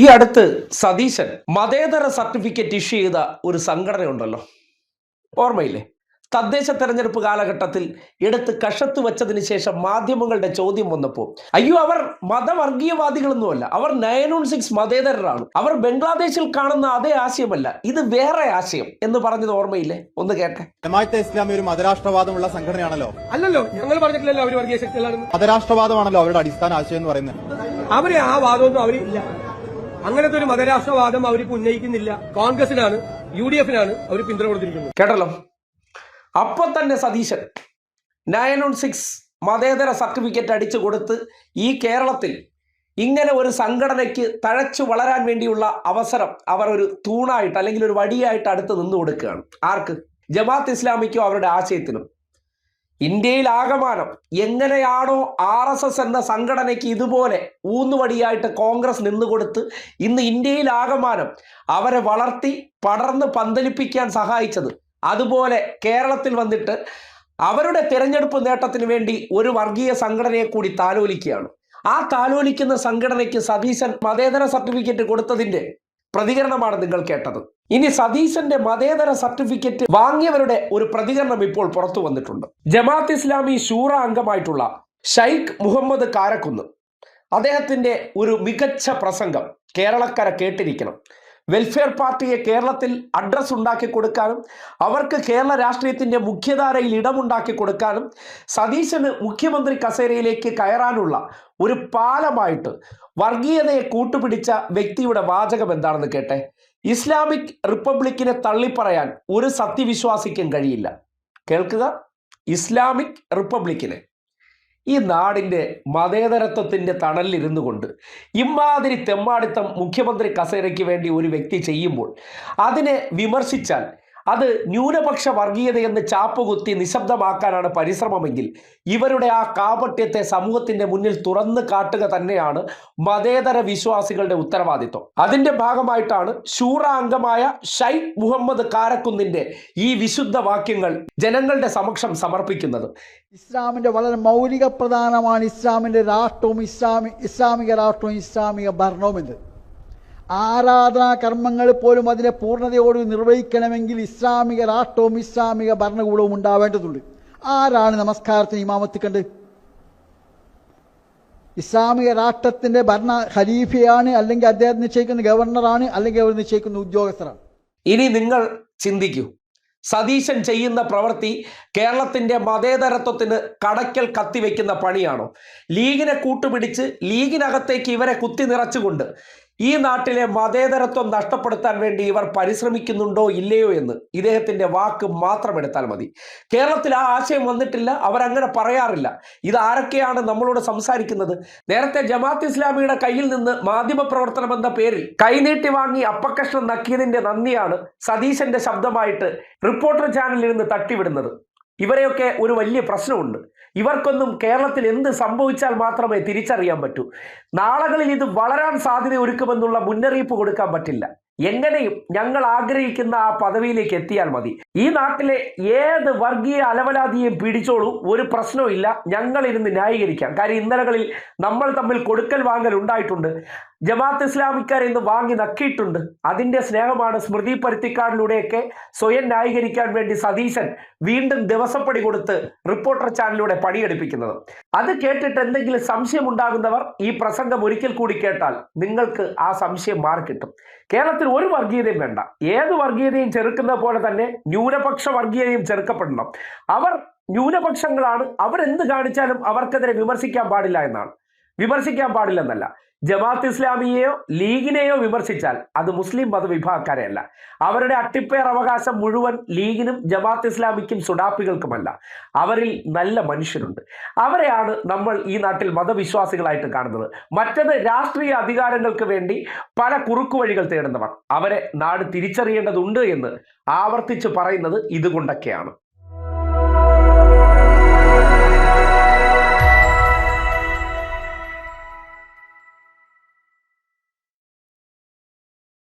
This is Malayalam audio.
ഈ അടുത്ത് സതീശൻ മതേതര സർട്ടിഫിക്കറ്റ് ഇഷ്യൂ ചെയ്ത ഒരു സംഘടനയുണ്ടല്ലോ. ഓർമ്മയില്ലേ? തദ്ദേശ തെരഞ്ഞെടുപ്പ് കാലഘട്ടത്തിൽ എടുത്ത് കഷത്ത് വെച്ചതിന് ശേഷം മാധ്യമങ്ങളുടെ ചോദ്യം വന്നപ്പോൾ അയ്യോ അവർ മതവർഗീയവാദികളൊന്നുമല്ല. അവർ നയൻ ഓൺ സിക്സ് മതേതരരാണ്. അവർ ബംഗ്ലാദേശിൽ കാണുന്ന അതേ ആശയമല്ല. ഇത് വേറെ ആശയം. എന്ന് പറഞ്ഞത് ഓർമ്മയില്ലേ? ഒന്ന് കേട്ടെ. ജമാഅത്തെ ഇസ്ലാമി ഒരു മതരാഷ്ട്രവാദമുള്ള സംഘടനയാണല്ലോ. അല്ലല്ലോ ഞങ്ങൾ പറഞ്ഞിട്ടില്ലല്ലോ അവർ വർഗീയ ശക്തികളാണ് മതരാഷ്ട്രവാദമാണല്ലോ അവരുടെ അടിസ്ഥാന ആശയം എന്ന് പറയുന്നത്. അവർ ആ വാദമൊന്നും അവരില്ല. ഇല്ല അങ്ങനത്തെ ഒരു മതരാഷ്ട്രവാദം അവർക്ക് ഉന്നയിക്കുന്നില്ല. കോൺഗ്രസിനാണ് യു ഡി എഫിനാണ് അവർ പിന്തുണ കൊടുത്തിരിക്കുന്നത്. കേട്ടല്ലോ? അപ്പൊ തന്നെ സതീശൻ നയൻ ഓൺ സിക്സ് മതേതര സർട്ടിഫിക്കറ്റ് അടിച്ചു കൊടുത്ത് ഈ കേരളത്തിൽ ഇങ്ങനെ ഒരു സംഘടനയ്ക്ക് തഴച്ചു വളരാൻ വേണ്ടിയുള്ള അവസരം അവർ ഒരു തൂണായിട്ട് അല്ലെങ്കിൽ ഒരു വടിയായിട്ട് അടുത്ത് നിന്ന് കൊടുക്കുകയാണ് ആർക്ക്? ജമാഅത്ത് ഇസ്ലാമിക്കോ അവരുടെ ആശയത്തിനും. ഇന്ത്യയിൽ ആകമാനം എങ്ങനെയാണോ ആർ എസ് എസ് എന്ന സംഘടനയ്ക്ക് ഇതുപോലെ ഊന്നുവടിയായിട്ട് കോൺഗ്രസ് നിന്നുകൊടുത്ത് ഇന്ന് ഇന്ത്യയിൽ ആകമാനം അവരെ വളർത്തി പടർന്ന് പന്തലിപ്പിക്കാൻ സഹായിച്ചത്. അതുപോലെ കേരളത്തിൽ വന്നിട്ട് അവരുടെ തിരഞ്ഞെടുപ്പ് നേട്ടത്തിന് വേണ്ടി ഒരു വർഗീയ സംഘടനയെ കൂടി താലോലിക്കുകയാണ്. ആ താലോലിക്കുന്ന സംഘടനയ്ക്ക് സതീശൻ മതേതര സർട്ടിഫിക്കറ്റ് കൊടുത്തതിന്റെ പ്രതികരണമാണ് നിങ്ങൾ കേട്ടത്. ഇനി സതീശന്റെ മതേതര സർട്ടിഫിക്കറ്റ് വാങ്ങിയവരുടെ ഒരു പ്രതികരണം ഇപ്പോൾ പുറത്തു വന്നിട്ടുണ്ട്. ജമാഅത്ത് ഇസ്ലാമി ഷൂറ അംഗമായിട്ടുള്ള ഷൈഖ് മുഹമ്മദ് കാരക്കുന്ന്. അദ്ദേഹത്തിന്റെ ഒരു മികച്ച പ്രസംഗം കേരളക്കര കേട്ടിരിക്കണം. വെൽഫെയർ പാർട്ടിയെ കേരളത്തിൽ അഡ്രസ് ഉണ്ടാക്കി കൊടുക്കാനും അവർക്ക് കേരള രാഷ്ട്രീയത്തിന്റെ മുഖ്യധാരയിൽ ഇടമുണ്ടാക്കി കൊടുക്കാനും സതീശന് മുഖ്യമന്ത്രി കസേരയിലേക്ക് കയറാനുള്ള ഒരു പാലമായിട്ട് വർഗീയതയെ കൂട്ടുപിടിച്ച വ്യക്തിയുടെ വാചകം എന്താണെന്ന് കേട്ടെ? ഇസ്ലാമിക് റിപ്പബ്ലിക്കിനെ തള്ളിപ്പറയാൻ ഒരു സത്യവിശ്വാസിക്കും കഴിയില്ല. കേൾക്കുക. ഇസ്ലാമിക് റിപ്പബ്ലിക്കിനെ. ഈ നാടിന്റെ മതേതരത്വത്തിന്റെ തണലിലിരുന്നു കൊണ്ട് ഇമാതിരി തെമ്മാടിത്തം മുഖ്യമന്ത്രി കസേരയ്ക്ക് വേണ്ടി ഒരു വ്യക്തി ചെയ്യുമ്പോൾ അതിനെ വിമർശിച്ചാൽ അത് ന്യൂനപക്ഷ വർഗീയതയെന്ന് ചാപ്പുകുത്തി നിശബ്ദമാക്കാനാണ് പരിശ്രമമെങ്കിൽ ഇവരുടെ ആ കാപട്യത്തെ സമൂഹത്തിന്റെ മുന്നിൽ തുറന്നു കാട്ടുക തന്നെയാണ് മതേതര വിശ്വാസികളുടെ ഉത്തരവാദിത്വം. അതിന്റെ ഭാഗമായിട്ടാണ് ഷൂറ അംഗമായ ഷൈഖ് മുഹമ്മദ് കാരക്കുന്നിന്റെ ഈ വിശുദ്ധ വാക്യങ്ങൾ ജനങ്ങളുടെ സമക്ഷം സമർപ്പിക്കുന്നത്. ഇസ്ലാമിന്റെ വളരെ മൗലിക പ്രധാനമാണ് ഇസ്ലാമിന്റെ രാഷ്ട്രവും ഇസ്ലാമി ഇസ്ലാമിക രാഷ്ട്രവും ഇസ്ലാമിക ഭരണവും എന്ന് ആരാധനാ കർമ്മങ്ങൾ പോലും അതിനെ പൂർണതയോട് നിർവഹിക്കണമെങ്കിൽ ഇസ്ലാമിക രാഷ്ട്രവും ഇസ്ലാമിക ഭരണകൂടവും ഉണ്ടാവേണ്ടതുണ്ട്. ആരാണ് നമസ്കാരത്തിന് ഇമാമത്ത് കണ്ട് ഇസ്ലാമിക രാഷ്ട്രത്തിന്റെ ഭരണ ഖലീഫയാണ് അല്ലെങ്കിൽ അദ്ദേഹം നിശ്ചയിക്കുന്ന ഗവർണറാണ് അല്ലെങ്കിൽ അവർ നിശ്ചയിക്കുന്ന ഉദ്യോഗസ്ഥരാണ്. ഇനി നിങ്ങൾ ചിന്തിക്കൂ. സതീശൻ ചെയ്യുന്ന പ്രവൃത്തി കേരളത്തിന്റെ മതേതരത്വത്തിന് കടയ്ക്കൽ കത്തിവെക്കുന്ന പണിയാണോ? ലീഗിനെ കൂട്ടുപിടിച്ച് ലീഗിനകത്തേക്ക് ഇവരെ കുത്തി നിറച്ചുകൊണ്ട് ഈ നാട്ടിലെ മതേതരത്വം നഷ്ടപ്പെടുത്താൻ വേണ്ടി ഇവർ പരിശ്രമിക്കുന്നുണ്ടോ ഇല്ലയോ എന്ന് ഇദ്ദേഹത്തിന്റെ വാക്ക് മാത്രം എടുത്താൽ മതി. കേരളത്തിൽ ആ ആശയം വന്നിട്ടില്ല അവരങ്ങനെ പറയാറില്ല. ഇത് ആരൊക്കെയാണ് നമ്മളോട് സംസാരിക്കുന്നത്? നേരത്തെ ജമാഅത്ത് ഇസ്ലാമിയുടെ കയ്യിൽ നിന്ന് മാധ്യമ പ്രവർത്തനമെന്ന പേരിൽ കൈനീട്ടി വാങ്ങി അപ്പക്കഷ്ണം നക്കിയതിന്റെ നന്ദിയാണ് സതീശന്റെ ശബ്ദമായിട്ട് റിപ്പോർട്ടർ ചാനലിൽ നിന്ന് തട്ടിവിടുന്നത്. ഇവരെയൊക്കെ ഒരു വലിയ പ്രശ്നമുണ്ട്. ഇവർക്കൊന്നും കേരളത്തിൽ എന്ത് സംഭവിച്ചാൽ മാത്രമേ തിരിച്ചറിയാൻ പറ്റൂ. നാളുകളിൽ ഇത് വളരാൻ സാധ്യത ഒരുക്കുമെന്നുള്ള മുന്നറിയിപ്പ് കൊടുക്കാൻ പറ്റില്ല. എങ്ങനെയും ഞങ്ങൾ ആഗ്രഹിക്കുന്ന ആ പദവിയിലേക്ക് എത്തിയാൽ മതി. ഈ നാട്ടിലെ ഏത് വർഗീയ അലവലാതിയും പിടിച്ചോളൂ. ഒരു പ്രശ്നവും ഞങ്ങൾ ഇരുന്ന് ന്യായീകരിക്കാം. കാര്യം ഇന്നലകളിൽ നമ്മൾ തമ്മിൽ കൊടുക്കൽ വാങ്ങൽ ഉണ്ടായിട്ടുണ്ട്. ജമാഅത്ത് ഇസ്ലാമിക്കാർ ഇന്ന് വാങ്ങി നക്കിയിട്ടുണ്ട്. അതിന്റെ സ്നേഹമാണ് സ്മൃതി പരുത്തിക്കാടിലൂടെയൊക്കെ സ്വയം ന്യായീകരിക്കാൻ വേണ്ടി സതീശൻ വീണ്ടും ദിവസപ്പടി കൊടുത്ത് റിപ്പോർട്ടർ ചാനലിലൂടെ പണിയെടുപ്പിക്കുന്നത്. അത് കേട്ടിട്ട് എന്തെങ്കിലും സംശയം ഉണ്ടാകുന്നവർ ഈ പ്രസംഗം ഒരിക്കൽ കൂടി കേട്ടാൽ നിങ്ങൾക്ക് ആ സംശയം മാറിക്കിട്ടും കേരളത്തിൽ ഒരു വർഗീയതയും വേണ്ട. ഏത് വർഗീയതയും ചെറുക്കുന്ന പോലെ തന്നെ ന്യൂനപക്ഷ വർഗീയതയും ചെറുക്കപ്പെടണം. അവർ ന്യൂനപക്ഷങ്ങളാണ്. അവരെന്ത് കാണിച്ചാലും അവർക്കെതിരെ വിമർശിക്കാൻ പാടില്ല എന്നാണ്. വിമർശിക്കാൻ പാടില്ലെന്നല്ല. ജമാഅത്ത് ഇസ്ലാമിയെയോ ലീഗിനെയോ വിമർശിച്ചാൽ അത് മുസ്ലിം മതവിഭാഗക്കാരെയല്ല. അവരുടെ അട്ടിപ്പേർ അവകാശം മുഴുവൻ ലീഗിനും ജമാഅത്ത് ഇസ്ലാമിക്കും സുഡാപ്പികൾക്കുമല്ല. അവരിൽ നല്ല മനുഷ്യരുണ്ട്. അവരെയാണ് നമ്മൾ ഈ നാട്ടിൽ മതവിശ്വാസികളായിട്ട് കാണുന്നത്. മറ്റത് രാഷ്ട്രീയ അധികാരങ്ങൾക്ക് വേണ്ടി പല കുറുക്കുവഴികൾ തേടുന്നവർ. അവരെ നാട് തിരിച്ചറിയേണ്ടതുണ്ട് എന്ന് ആവർത്തിച്ച് പറയുന്നത് ഇതുകൊണ്ടൊക്കെയാണ്.